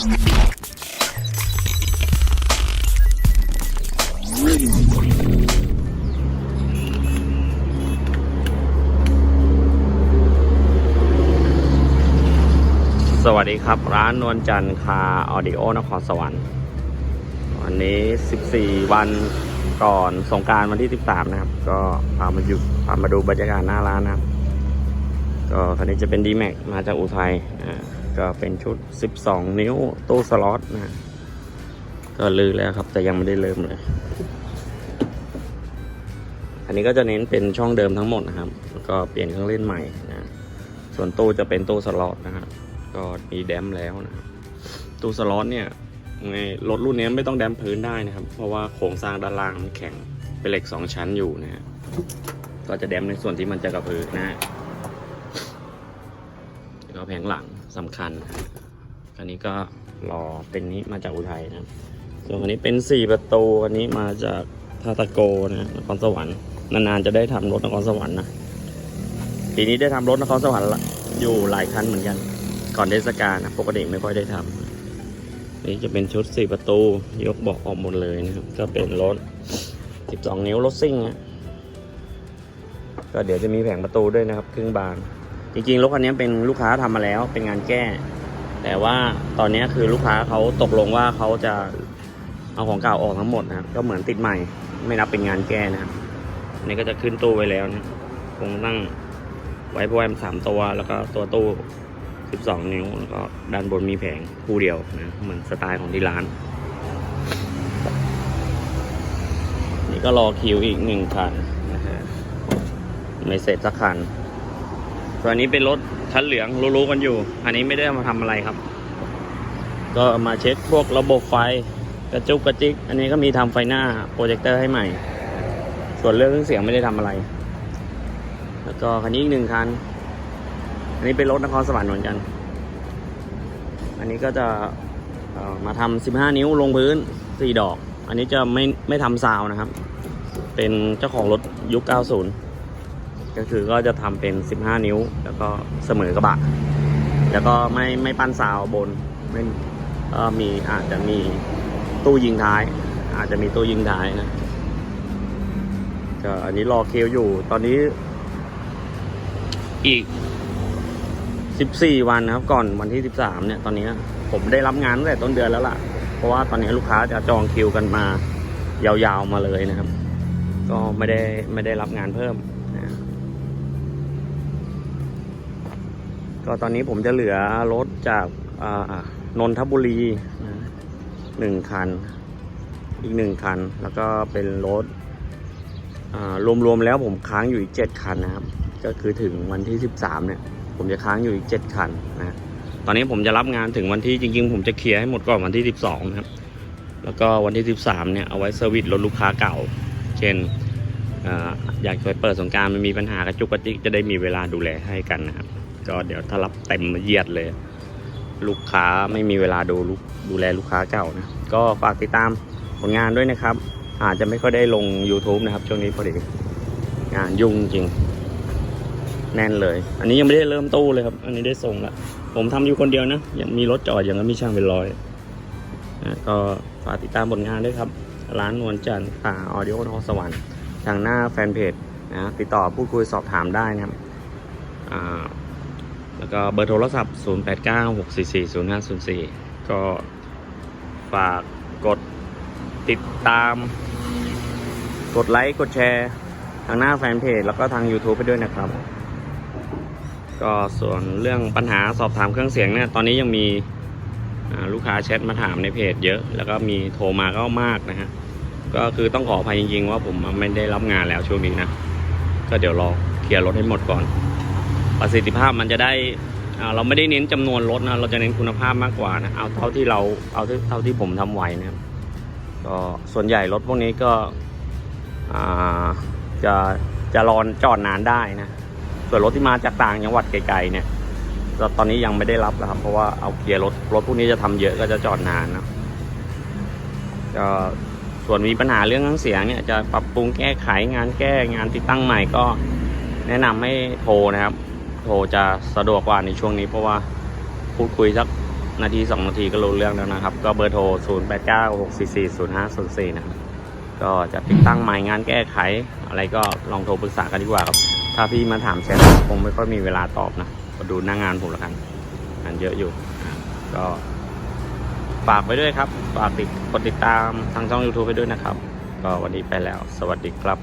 สวัสดีครับ ร้านนวลจันทร์คาออดิโอนครสวรรค์วันนี้ 14 วันก่อนสงการวันที่ 13 นะครับ ก็พามาอยู่พามาดูบรรยากาศหน้าร้านนะครับ ก็คันนี้จะเป็น d m a x มาจากอุทัยอ่า ก็เป็นชุด 12 นิ้วตู้สล็อตนะ ก็ลือแล้วครับ แต่ยังไม่ได้เริ่มเลย อันนี้ก็จะเน้นเป็นช่องเดิมทั้งหมดนะครับแล้วก็เปลี่ยนเครื่องเล่นใหม่นะ ส่วนตู้จะเป็นตู้สล็อตนะครับก็มีแดมแล้วนะตู้สล็อตเนี่ยในรถรุ่นนี้ไม่ต้องแดมพื้นได้นะครับ เพราะว่าโครงสร้างด้านล่างมันแข็งเป็นเหล็กสองชั้นอยู่นะฮะก็จะแดมในส่วนที่มันจะกระพือนะฮะแล้วก็แผงหลัง สำคัญนะครับอันนี้ก็รอเป็นนี้มาจากอุทัยนะรับส่วนอันนี้เป็นสี่ประตูอันนี้มาจากทาตะโกนะนครสวรรค์นานๆจะได้ทำรถนครสวรรค์นะปีนี้ได้ทำรถนครสวรรค์อยู่หลายคันเหมือนกัน ก่อนเทศกาลนะปกติไม่ค่อยได้ทำนี่จะเป็นชุดสี่ประตู ยกเบอกออกหมดเลยนะครับ ก็เป็นรถ 12 นิ้วรถซิ่งนะก็เดี๋ยวจะมีแผงประตูด้วยนะครับ ครึ่งบาน จริงๆรถคันนี้เป็นลูกค้าทำมาแล้วเป็นงานแก้ แต่ว่าตอนนี้คือลูกค้าเขาตกลงว่าเขาจะเอาของเก่าออกทั้งหมดนะครับ ก็เหมือนติดใหม่ ไม่นับเป็นงานแก้นะครับอันนี่ก็จะขึ้นตู้ไว้แล้วนะคงตั้งไว้โปรแกรมสามตัว แล้วก็ตัวตู้12นิ้ว แล้วก็ด้านบนมีแผงคู่เดียวนะเหมือนสไตล์ของที่ร้าน นี่ก็รอคิวอีกหนึ่งคันนะฮะไม่เสร็จสักคัน ส่วนนี้เป็นรถคันเหลืองรู้ๆกันอยู่ อันนี้ไม่ได้มาทำอะไรครับ ก็มาเช็คพวกระบบไฟกระจุกกระจิก อันนี้ก็มีทำไฟหน้าโปรเจคเตอร์ให้ใหม่ ส่วนเรื่องเครื่องเสียงไม่ได้ทำอะไร แล้วก็คันนี้อีกหนึ่งคัน อันนี้เป็นรถนครสวรรค์เหมือนกัน อันนี้ก็จะมาทำ15 นิ้วลงพื้น 4 ดอก อันนี้จะไม่ไม่ทำซาวนะครับ เป็นเจ้าของรถยุค 90 ก็คือก็จะทำเป็น 15 นิ้ว แล้วก็เสมอกระบะ แล้วก็ไม่ไม่ปั้นซาวบนไม่ก็มีอาจจะมีตู้ยิงท้าย อาจจะมีตู้ยิงท้ายนะก็อันนี้รอเคลอยู่ตอนนี้ อีก 14 วันนะครับ ก่อนวันที่ 13 เนี่ย ตอนนี้ผมได้รับงานตั้งแต่ต้นเดือนแล้วล่ะ เพราะว่าตอนนี้ลูกค้าจะจองคิวกันมายาวๆมาเลยนะครับ ก็ไม่ได้ไม่ได้รับงานเพิ่มนะ ก็ตอนนี้ผมจะเหลือรถจากนนทบุรีหนึ่งคัน อีกหนึ่งคัน แล้วก็เป็นรถรวมๆแล้วผมค้างอยู่อีก7คันนะครับ ก็คือถึงวันที่13เนี่ย ผมจะค้างอยู่อีก7คันนะตอนนี้ผมจะรับงานถึงวันที่จริง ๆ ผมจะเคลียร์ให้หมดก่อนวันที่12นะครับ แล้วก็วันที่13เนี่ยเอาไว้เซอร์วิสรถลูกค้าเก่า เช่นออยากไปเปิดสงการมันมีปัญหากระจุกกระจิกจะได้มีเวลาดูแลให้กันนะครับ ก็เดี๋ยวถ้ารับเต็มเหยียดเลย ลูกค้าไม่มีเวลาดูลูกดูแลลูกค้าเก่านะ ก็ฝากติดตามผลงานด้วยนะครับ อาจจะไม่ค่อยได้ลง YouTube นะครับ ช่วงนี้พอดีงานยุ่งจริง แน่นเลย อันนี้ยังไม่ได้เริ่มตู้เลยครับ อันนี้ได้ส่งละผมทำอยู่คนเดียวนะยังมีรถจอดอย่างนั้นมีช่างเป็นร้อยนะก็ฝากติดตามผลงานด้วยครับ ร้านนวลจันทร์ป่าออดิโอนครสวรรค์ทางหน้าแฟนเพจนะติดต่อพูดคุยสอบถามได้นะครับอ่า แล้วก็เบอร์โทรศัพท์ 0896440504 ก็ฝากกดติดตาม กดไลค์ กดแชร์ ทางหน้าแฟนเพจ แล้วก็ทาง YouTube ไปด้วยนะครับ ก็ส่วนเรื่องปัญหาสอบถามเครื่องเสียงเนี่ย ตอนนี้ยังมีลูกค้าแชทมาถามในเพจเยอะ แล้วก็มีโทรมาก็มากนะฮะ ก็คือต้องขออภัยจริงๆ ว่าผมไม่ได้รับงานแล้วช่วงนี้นะ ก็เดี๋ยวรอเคลียร์รถให้หมดก่อน ประสิทธิภาพมันจะได้เราไม่ได้เน้นจำนวนรถนะ เราจะเน้นคุณภาพมากกว่านะเอาเท่าที่เราเอาเท่าที่ผมทำไหวนะครับก็ส่วนใหญ่รถพวกนี้ก็จะจะรอนจอดนานได้นะส่วนรถที่มาจากต่างจังหวัดไกลๆเนี่ยตอนนี้ยังไม่ได้รับนะครับ เพราะว่าเอาเกียร์รถรถพวกนี้จะทำเยอะก็จะจอดนานนะก็ส่วนมีปัญหาเรื่องเครื่องเสียงเนี่ยจะปรับปรุงแก้ไขงานแก้งานติดตั้งใหม่ก็แนะนำให้โทรนะครับ โทรจะสะดวกกว่าในช่วงนี้เพราะว่าพูดคุยสักนาทีสองนาทีก็รู้เรื่องแล้วนะครับ ก็เบอร์โทร 0 8 9 6 4 4 0 5 0 4 นะครับ ก็จะติดตั้งใหม่งานแก้ไข อะไรก็ลองโทรปรึกษากันดีกว่าครับ ถ้าพี่มาถามแชทคงไม่ค่อยมีเวลาตอบนะก็ดูหน้างานผมละกันงานเยอะอยู่ ก็ฝากไว้ด้วยครับ ฝากติดกดติดตามทางช่อง YouTube ไปด้วยนะครับ ก็วันนี้ไปแล้ว สวัสดีครับ